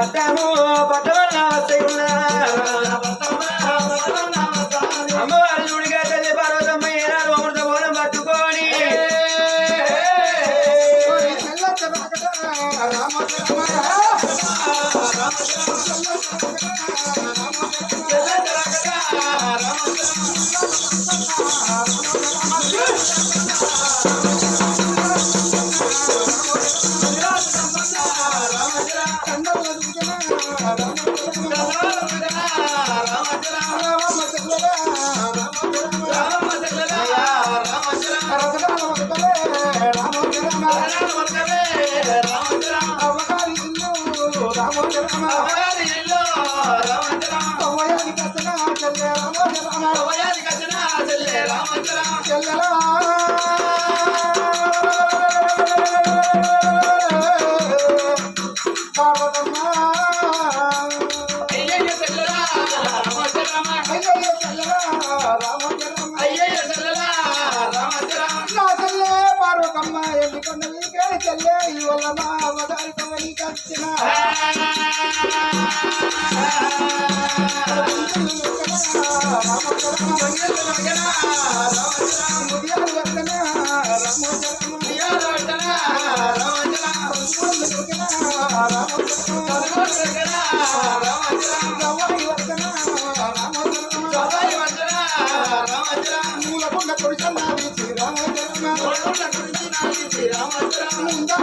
పట్టము పట్టవల్ల మూలకొండ కొడుకున్నది శ్రీరామ ముందర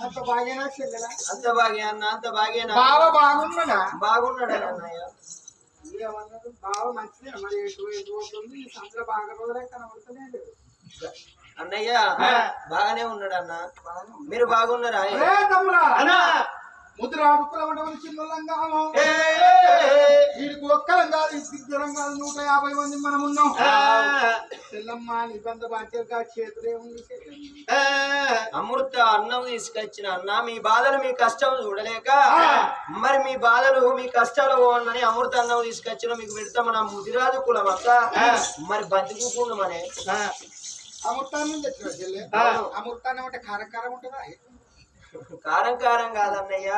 అంత బాగేనా చెల్లెలా అంత బాగే అన్న అంత బాగేనా బావ బాగున్నాడా? బాగున్నాడు అన్నయ్య ఏమన్నాడు బావ మంచిదే మరి ఎటు ఎటు పోతుంది ఈ సంతలో బాగా రోజులే అన్నయ్య బాగానే ఉన్నాడు అన్న మీరు బాగున్నారా అన్నా ముద్ర అడుక్కుల ఉండవని చిన్నలంగాము వీడికి ఒక్కలం కాదు ఇద్దరం కాదు నూట యాభై మంది మనం ఉన్నాం. చెల్లమ్మ నిబంధ బాధ్యతగా చేతులే ఉంది అమృత అన్నం తీసుకొచ్చిన అన్న మీ బాధలు మీ కష్టం చూడలేక మరి మీ బాధలు మీ కష్టాలు పోవాలని అమృత అన్నం తీసుకొచ్చిన మీకు పెడతాం మన ముదిరాజు కులం అక్క. మరి బతుకుకుండా మనే అమృతాన్ని తెచ్చిన చెల్లె. అమృతాన్ని అంటే కారం కారం ఉంటుందా? కారం కారం కాదన్నయ్య.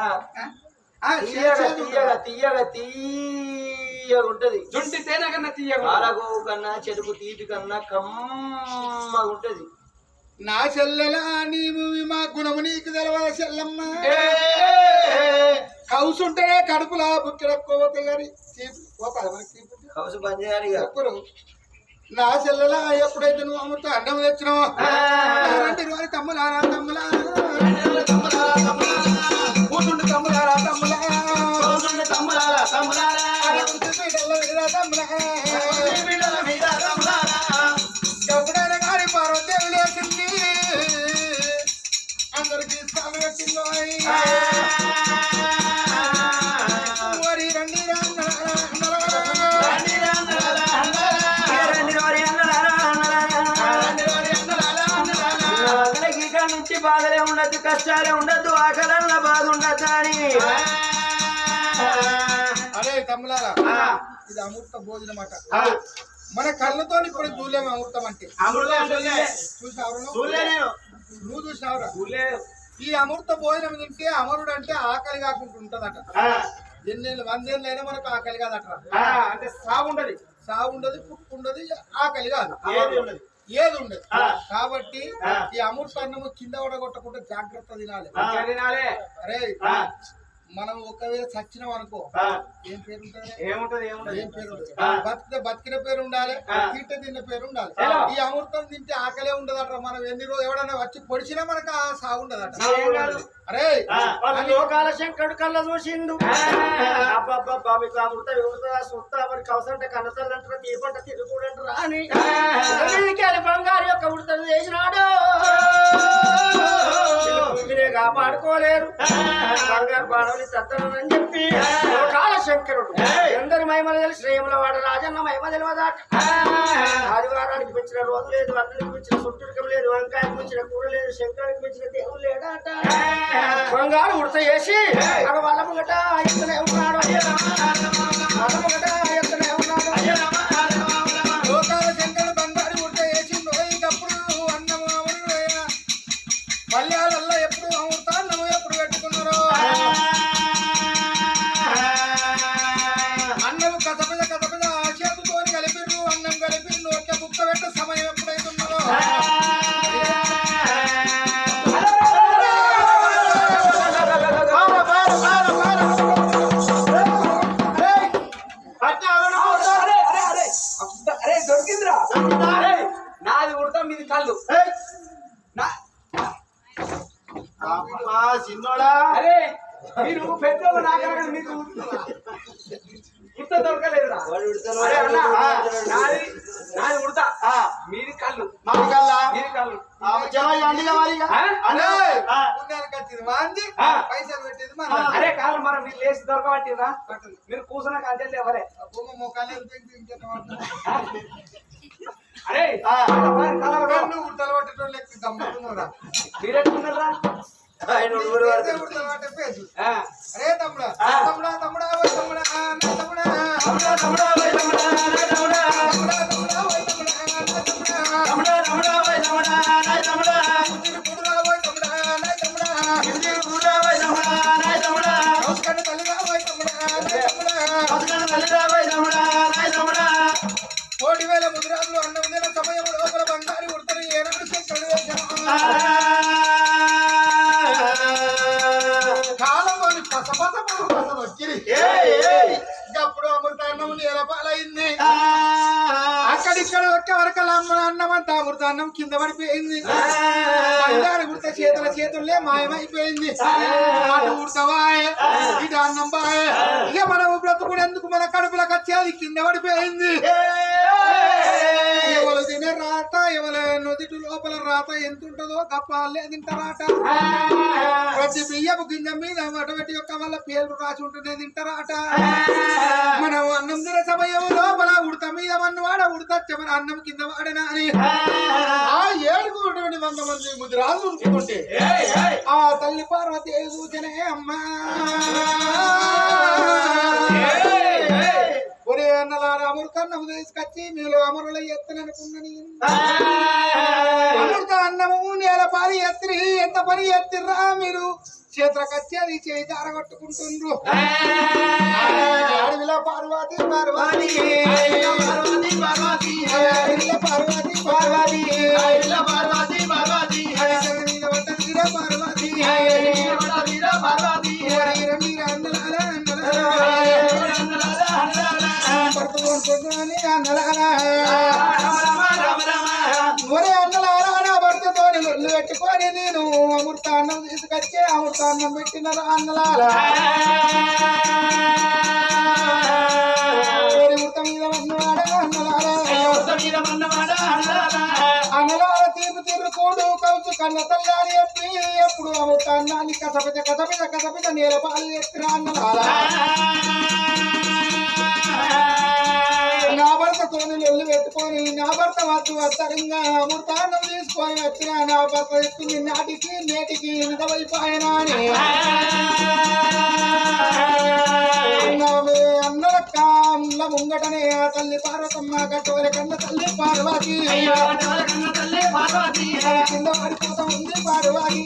ఆ, తీయగా తీయగా తీయగా తీయగా ఉంటది. జుంటి తేనె కన్నా తీయగా పాలగోవు కన్నా చెరుకు తీపి కన్నా కమ్మగా ఉంటది. నా చెల్లెలా నీవు మా గుణము నీకు తెలవా చెల్లమ్మ. కడుపులా గాని తీపి పోతాది మనకి తీపి కౌసు బంద్ చేయాలి. చెప్పరు నా చెల్లెలా ఎప్పుడైతే నువ్వు అమ్ముతా అండం తెచ్చినావో? తమ్ములారా తమ్ములారా తమ్ములారా తమ్ములారా తమ్ములారా నుంచి బాధలే ఉండద్దు కష్టాలే ఉండద్దు ఆకలన్న బాధ ఉండద్దు అని? అరే తమ్ములారా ఇది అమృత భోజనం అట. మన కళ్ళతో ఇప్పుడు చూడలేము అమృతం అంటే. చూసినావు నువ్వు? చూసినావురా ఈ అమృత భోజనం తింటే అమరుడు అంటే ఆకలి కాకుండా ఉంటదట. ఎన్నేళ్ళు వందేళ్ళైనా మనకు ఆకలి కాదట. అంటే సాగుండదు సాగు ఉండదు. పుట్టు ఉండదు ఆకలి కాదు. ఏది ఉండదు. కాబట్టి. ఈ అమృత అన్నము కింద పడగొట్టకుండా జాగ్రత్త తినాలి అరే. మనం ఒకవేళ చచ్చినాం అనుకో. ఏం పేరు ఏముంటది ఏం పేరు. బతికితే బతికిన పేరు ఉండాలి ఆ. తింటే తిన్న పేరు ఉండాలి? ఈ అమృతం తింటే ఆకలే ఉండదట మనం ఎన్ని రోజులు ఎవడన్నా వచ్చి పొడిచినా మనకు ఆ సాగు ఉండదట. అరే ఆ. అది లోకాల శంకరుడు కళ్ళ చూసిండు అమృత విమృత సుత్త మరి కవసంటే కన్నతల్లంటారా తీపంట తిరుగుడంటారా అని పడుకోలేరు బంగారు పాడవని తద్దనని చెప్పి లోకాల శంకరుడు ఎందరి మహిమలు తెలిసి శ్రీముల వాడ రాజన్న మహిమ తెలియదాట ఆదివారానికి పెంచిన రోజు లేదు అన్ననికి పెంచిన సుట్టుకం లేదు వంకాయకు పెంచిన కూర లేదు శంకరానికి పెంచిన దేవుడు లేడాట బంగారు ఉడత చేసి అక్కడ వాళ్ళ ముంగట ఎత్తనే ఉన్నాడు మీకు గుర్త దొరకలేదురా అరే అన్న, నాది నాది ఉడతా మీది కళ్ళు కళ్ళు అరే కాదు మరి మీరు లేచి దొరకబట్టిరా మీరు కూర్చున్న కంటే ఎవరే అరే కలవరు. నువ్వు పట్టేటోళ్ళు మీరెట్టుకున్నారా ఆయన ఊరు ఆ. అరే తమ్ముడా. తమ్ముడా తమ్ముడా తమ్ముడా తమ్ముడా తమ్ముడా తమ్ముడా తమ్ముడా అక్కడిక్కడ ఒక్క వరకల అమ్మ అన్నం అంతా అమృతాన్నం కింద పడిపోయింది. బంగారు గుర్త చేతుల చేతుల్లే మాయమైపోయింది. అటు ఉడతవాయే ఇటు అన్నం బాయే ఇక మనం బ్రతుకునేందుకు మన కడుపులకు వచ్చేది కింద పడిపోయింది? ఎవరు తినే రాత ఎవరు నుదిటి లోపల రాత ఎంత ఉంటుందో కప్పాలే తింటారాట ప్రతి బియ్యపు గింజ మీద అటువంటి యొక్క వల్ల పేర్లు రాసి ఉంటేనే తింటారాట. మన అన్నం కింద వాడనా అని. ఆ ఏడుగుటువంటి వంద మంది ముదిరాజు ఉరుకుతుంటే ఏయ్ ఏయ్ ఆ తల్లి పార్వతి సూచనే అమ్మా. ఒరే అన్నలారా అమృతన్నం తీసుకొచ్చి మీలో అమరుల ఎత్తననుకున్నని అమృత అన్నము నేల పారి ఎత్తిరి ఎంత పని ఎత్తిర్రా మీరు? చేతులకచ్చేది చేయి జారగొట్టుకుంటుండ్రు అడవిలో పార్వతి పార్వతి పార్వతి. పార్వతి పార్వతి. పార్వతి పార్వతి. పార్వతి పార్వతి. పార్వతి. అన్నలారా ఒరే పెట్టుకొని నేను అమృత అన్నం తీసుకొచ్చి అమృత అన్నం పెట్టిన అన్నలారా. ఒరే మృత మీద ఉన్నవాడా అన్నలారా. అన్నలార. తీరు తిరుగుకోడు కౌసు కన్న తల్లారి చెప్పి ఎప్పుడు అమృత అన్నాన్ని కసపిత కసపిత కసపిత నేల పాలు ఎత్తిన అన్నలారా. నా భర్తతోని లొల్లు పెట్టుకొని నా భర్త వద్దు వత్తరంగా అమృతాన్నం తీసుకొని వచ్చిన నా భర్త చెప్పింది నాటికి నేటికి కాళ్ళ ముంగటనే ఆ తల్లి పార్వతమ్మ కట్టోరి కన్న తల్లి పార్వతి. కింద పడిపోతా ఉంది పార్వతి.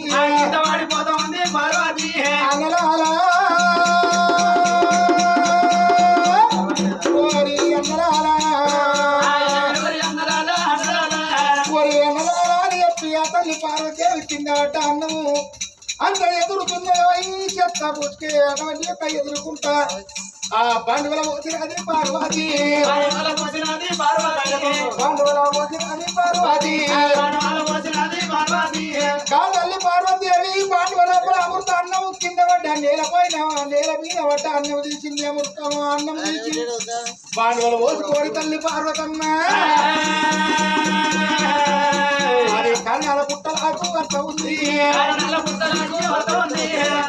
అన్నలాలా పుచ్చుకే అవన్నీ యొక్క ఎదుర్కొంటా? ఆ బండుగల వచ్చినది పార్వతి. బండుగల వచ్చినది పార్వతి. కాదల్లి పార్వతి. అని పాండవ లోపల అమృత అన్నం కింద పడ్డ నేల పైన నేల మీద పడ్డ అన్నం తీసింది అమృతం అన్నం తీసి. పాండవుల పోసి కోడి తల్లి పార్వతమ్మ. కన్యాల పుట్టలకు అంత ఉంది.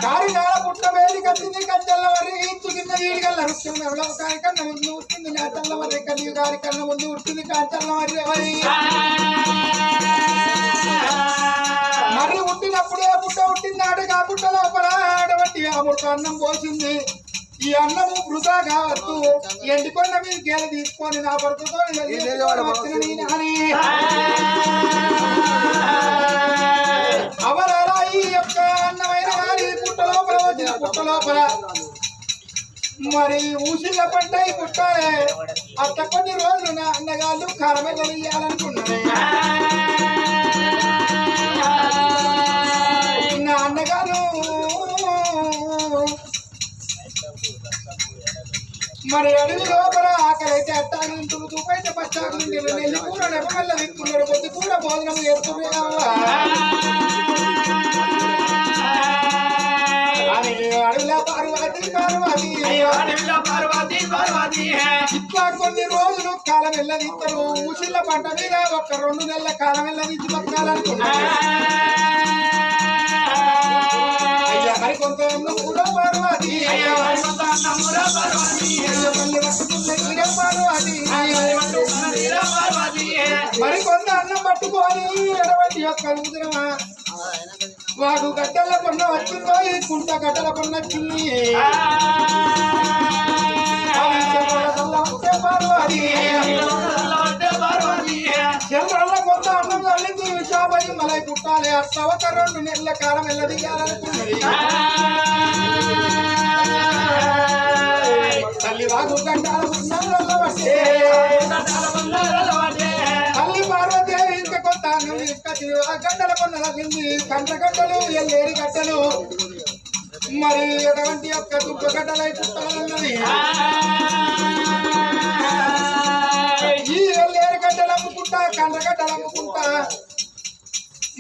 కారి నేల పుట్ట వేడి కట్టింది కంచెల్ల వరి ఇంచు కింద ఈడిగల్ల వృక్షం ఎవరో కారి కన్న ముందు ఉట్టింది నేతల్ల వరి కన్ను గారి కన్న ముందు ఉట్టింది కంచెల్ల వరి వరి. మరి పుట్టినప్పుడే పుట్ట పుట్టిందాడు ఆ పుట్ట లోపల అమృత అన్నం పోసింది. ఈ అన్నము వృధా కావద్దు ఎండికొండ మీద గేల తీసుకొని నా భర్తతో అవరాలా ఈ యొక్క అన్నమైన వారి పుట్ట లోపల వచ్చిన పుట్ట లోపల. మరి ఊసిళ్ళ పంట పుట్టాలే. అట్ట కొన్ని రోజులు నా అన్నగాళ్ళు కారమే కలియాలనుకున్నానే మరి అడవి లోపల ఆకలి అయితే అట్టాగు తులుతూ బయట పచ్చాగు నెల్లి కూర నెపమల్ల విక్కున్నాడు కొద్ది కూర భోజనం చేస్తున్నావా? ఇట్లా కొన్ని రోజులు కాలం వెళ్ళదిస్తారు ఊసిళ్ళ పంట మీద ఒక రెండు నెలల కాలం వెళ్ళదించి బతకాలనుకున్నాను అయ్యా మరి కొంత ఉన్న కూడా పార్వతి అయ్యా మళ్ళీ పట్టుకున్న ఈడ పార్వతి మరి కొంత అన్నం పట్టుకొని ఎడబట్టి యొక్క ఉదరమా వాడు గడ్డల కొన్న వచ్చిందో ఈ కుంట గడ్డల కొన్న మలై పుట్టాలి రెండు నెలల కాలం వెళ్ళదీయాలనుకున్నది తల్లి. వాగు గంటాల ఉన్నందులో తల్లి పార్వతీదేవి ఇంత కొత్త గంటల తీసుకొచ్చి ఆ కొన్నల కింది కంట గంటలు ఎల్లేరి గంటలు మరి ఎటువంటి యొక్క దుబ్బ గడ్డలై పుట్టాలన్నది ఈ ఎల్లేరు గడ్డలు అమ్ముకుంటా కంట గడ్డలు అమ్ముకుంటా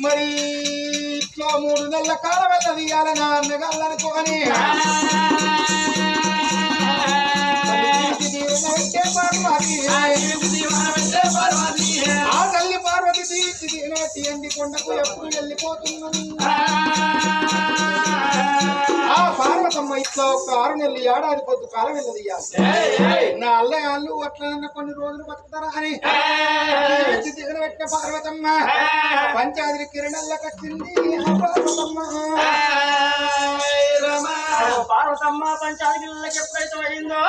మరి ఇట్లా మూడు నెలల కాలం వెళ్ళదీయాలని అన్నగాళ్ళనుకోని ఆ తల్లి పార్వతి తీర్చి దీనవతి ఎండి కొండకు ఎప్పుడు వెళ్ళిపోతున్నాను పార్వతమ్మ ఇట్లా ఒక ఆరు నెలలు ఏడాది పొద్దు కాలం వెళ్ళదీయాలి నా అల్లగాళ్ళు అట్లా కొన్ని రోజులు బతుకుతారా అని. తీర్చి దిగనబెట్టిన పార్వతమ్మ. పంచాది కిరణాలకు వచ్చింది ఆ పార్వతమ్మ పార్వతమ్మ పంచాయతీలకు ఎప్పుడైతే అయిందో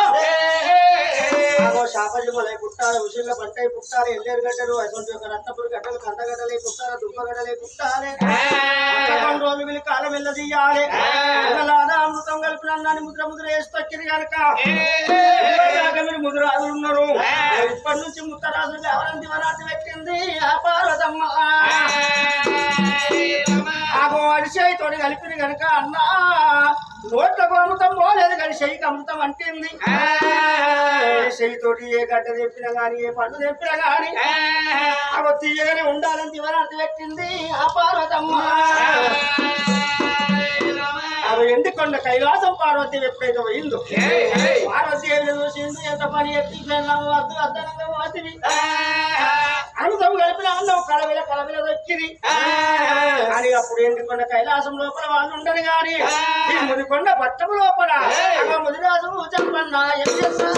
ఆగో శాపల్లి మొలై పుట్టాలి ఉసిళ్ళ పంటై పుట్టాలి ఎల్లేరు గడ్డలు అటువంటి ఒక రత్నపురి గడ్డలు కందగడ్డలై పుట్టాలి. దుబ్బగడ్డలై పుట్టాలి రోజులు కాలం వెళ్ళదీయాలి అమృతం కలిపిన అన్నాన్ని ముద్ర ముద్ర వేసి తక్కింది కనుక మీరు ముద్రాజులు ఉన్నారు. ఇప్పటి నుంచి ముత్తరాజులు ఎవరంది వరాటి పెట్టింది? ఆ పార్వతమ్మ. ఆగో అడిచేయి తోడి కలిపిన కనుక అన్నా నోట్లకు అమృతం పోలేదు కానీ చెయ్యికి అమృతం అంటింది. చెయ్యి తోటి ఏ గడ్డ తెప్పినా గాని ఏ పండు తెప్పినా గాని అవి తీయగానే ఉండాలని దివరార్థి పెట్టింది ఆ పార్వతమ్మ. అవి ఎండికొండ కైలాసం పార్వతి ఎప్పుడైతే పోయిందో పార్వతి చూసింది ఎంత పని ఎత్తి వద్దు అద్దనంగా పోతివి అమృతం కలిపిన అన్నం కలవిల కలవిల దొక్కింది అని అప్పుడు ఎండికొండ కైలాసం లోపల వాళ్ళు ఉండరు గాని ముదికొండ పట్టము లోపల ముదిరాజు చెప్పన్న ఏం చేస్తా.